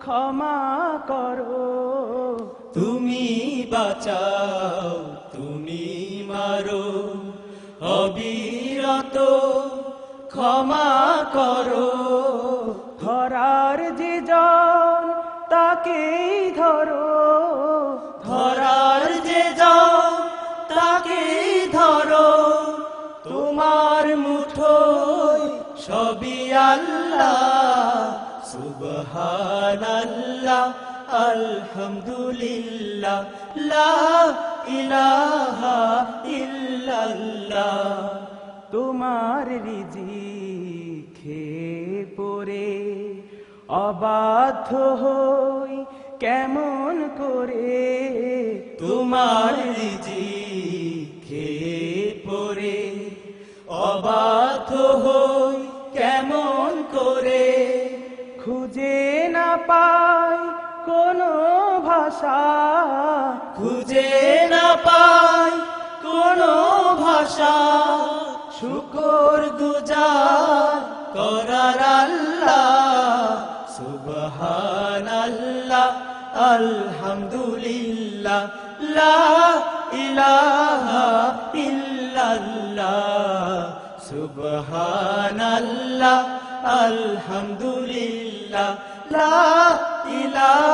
ক্ষমা করো। তুমি বাঁচাও তুমি মারো। অবিরত ক্ষমা করো। ধরার যে জন তাকেই ধরো। ধরার যে যাও তাকে ধরো। তোমার মুঠোয় সবই আল্লাহ। সুবহানাল্লাহ, আলহামদুলিল্লাহ, লা ইলাহা ইল্লাল্লাহ। তোমার রিজি খেয়ে পড়ে, অবাধ্য হই কেমন করে? তোমার রিজি খেয়ে পড়ে, অবাধ্য হই কেমন করে? পাই কোনো ভাষা খুঁজে না পাই কোনো ভাষা। শুকর গুজার করার আল্লাহ, সুবহানাল্লাহ, আলহামদুলিল্লাহ, লা ইলাহা ইল্লাল্লাহ, সুবহানাল্লাহ আলহামদুলিল্লাহ লা ইলাহা